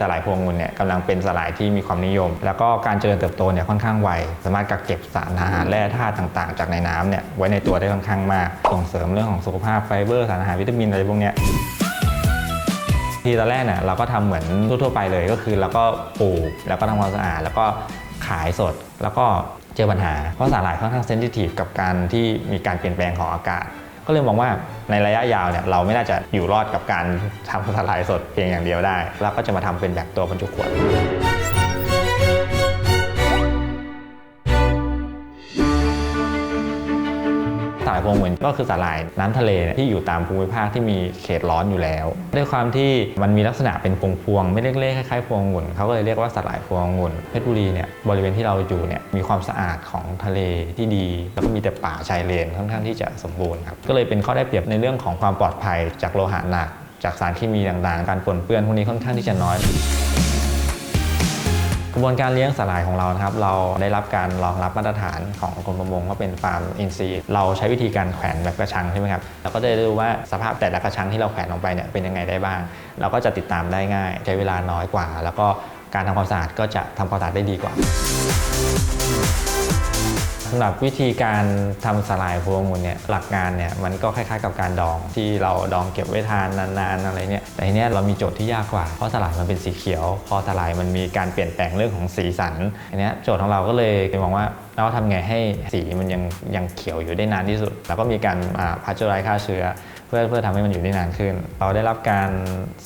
สลายพวงองุ่นเนี่ยกำลังเป็นสลายที่มีความนิยม แล้วก็การเจริญเติบโตเนี่ยค่อนข้างไว สามารถกักเก็บสารอาหารแร่ธาตุต่างๆ จากในน้ำเนี่ยไว้ในตัวได้ค่อนข้างมาก ส่งเสริมเรื่องของสุขภาพไฟเบอร์สารอาหารวิตามินอะไรพวกเนี้ยทีตอนแรกเนี่ยเราก็ทำเหมือนทั่วๆไปเลยก็คือเราก็ปลูกแล้วก็ทำความสะอาด แล้วก็ขายสดแล้วก็เจอปัญหา เพราะสาหร่ายค่อนข้างเซนซิทีฟกับการที่มีการเปลี่ยนแปลงของอากาศ ก็เลยมองว่าในระยะยาวเนี่ยเราไม่น่าจะอยู่รอดกับการทำสลายสดเพียงอย่างเดียวได้ เราก็จะมาทำเป็นแบบตัวบรรจุขวด หร่ายพวงเหมือนก็คือสาหร่ายน้ำทะเลเนี่ยที่อยู่ตามภูมิภาคที่มีเขตร้อนอยู่แล้ว ด้วยความที่มันมีลักษณะเป็นพวงๆไม่เล็กๆคล้ายๆพวงองุ่นเขาก็เลยเรียกว่าสาหร่ายพวงองุ่นเพชรบุรีเนี่ยบริเวณที่เราอยู่เนี่ยมีความสะอาดของทะเลที่ดี แล้วก็มีแต่ป่าชายเลนค่อนข้างที่จะสมบูรณ์ครับก็เลยเป็นข้อได้เปรียบในเรื่องของความปลอดภัยจากโลหะหนัก จากสารเคมีต่างๆ การปนเปื้อนพวกนี้ค่อนข้างที่จะน้อย กระบวนการเลี้ยงสาหร่ายของเรานะครับ เราได้รับการรองรับมาตรฐานของกรมประมงว่าเป็นฟาร์มอินทรีย์เราใช้วิธีการแขวนแบบกระชังใช่ไหมครับเราก็จะได้รู้ว่าสภาพแต่ละกระชังที่เราแขวนลงไปเนี่ยเป็นยังไงได้บ้าง เราก็จะติดตามได้ง่าย ใช้เวลาน้อยกว่า แล้วก็การทำความสะอาดก็จะทำความสะอาดได้ดีกว่า สำหรับวิธีการทำสลายพวงองุ่นเนี่ยหลักงานเนี่ยมันก็คล้ายๆกับการดองที่เราดองเก็บไว้ทานนานๆอะไรเนี่ยแต่ทีเนี้ยเรามีโจทย์ที่ยากกว่าเพราะสลายมันเป็นสีเขียว พอสลายมันมีการเปลี่ยนแปลงเรื่องของสีสันทีเนี้ยโจทย์ของเราก็เลยมองว่าเราทำไงให้สีมันยังยังเขียวอยู่ได้นานที่สุด แล้วก็มีการพัชไรฆ่าเชื้อเพื่อเพื่อทำให้มันอยู่ได้นานขึ้น เราได้รับการ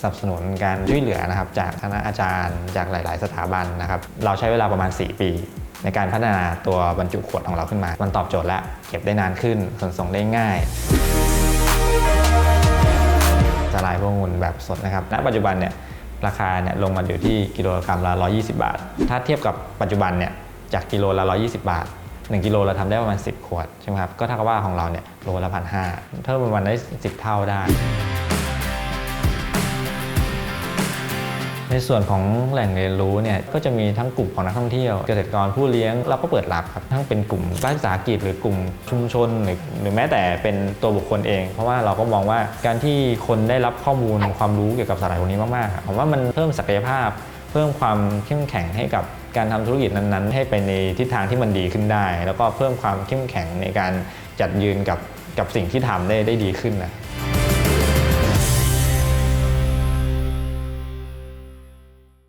สนับสนุนการช่วยเหลือนะครับจากคณะอาจารย์จากหลาย ๆ สถาบันนะครับเราใช้เวลาประมาณ 4 ปี ในการพัฒนาตัวบรรจุขวดของเราขึ้นมา มันตอบโจทย์แล้วเก็บได้นานขึ้นขนส่งได้ง่ายสลายพวงองุ่นแบบสดนะครับ ณ ปัจจุบันเนี่ยราคาเนี่ยลงมาอยู่ที่กิโลกรัมละ 120 บาท ถ้าเทียบกับปัจจุบันเนี่ยจากกิโลละ 120 บาท 1 กิโลเราทำได้ประมาณ 10 ขวดใช่ไหมครับ ก็เท่ากับว่าของเราเนี่ยโลละพันห้าเพิ่มประมาณได้ 10 เท่าได้ ในส่วนของแหล่งเรียนรู้เนี่ยก็จะมีทั้งกลุ่มของนักท่องเที่ยว เกษตรกรผู้เลี้ยงเราก็เปิดรับครับทั้งเป็นกลุ่มรัฐวิสาหกิจหรือกลุ่มชุมชนหรือหรือแม้แต่เป็นตัวบุคคลเอง เพราะว่าเราก็มองว่าการที่คนได้รับข้อมูลความรู้เกี่ยวกับสาหร่ายพวกนี้มากๆผมว่ามันเพิ่มศักยภาพ เพิ่มความเข้มแข็งให้กับการทำธุรกิจนั้นๆ ให้ไปในทิศทางที่มันดีขึ้นได้ แล้วก็เพิ่มความเข้มแข็งในการจัดยืนกับกับสิ่งที่ทำได้ได้ดีขึ้นนะ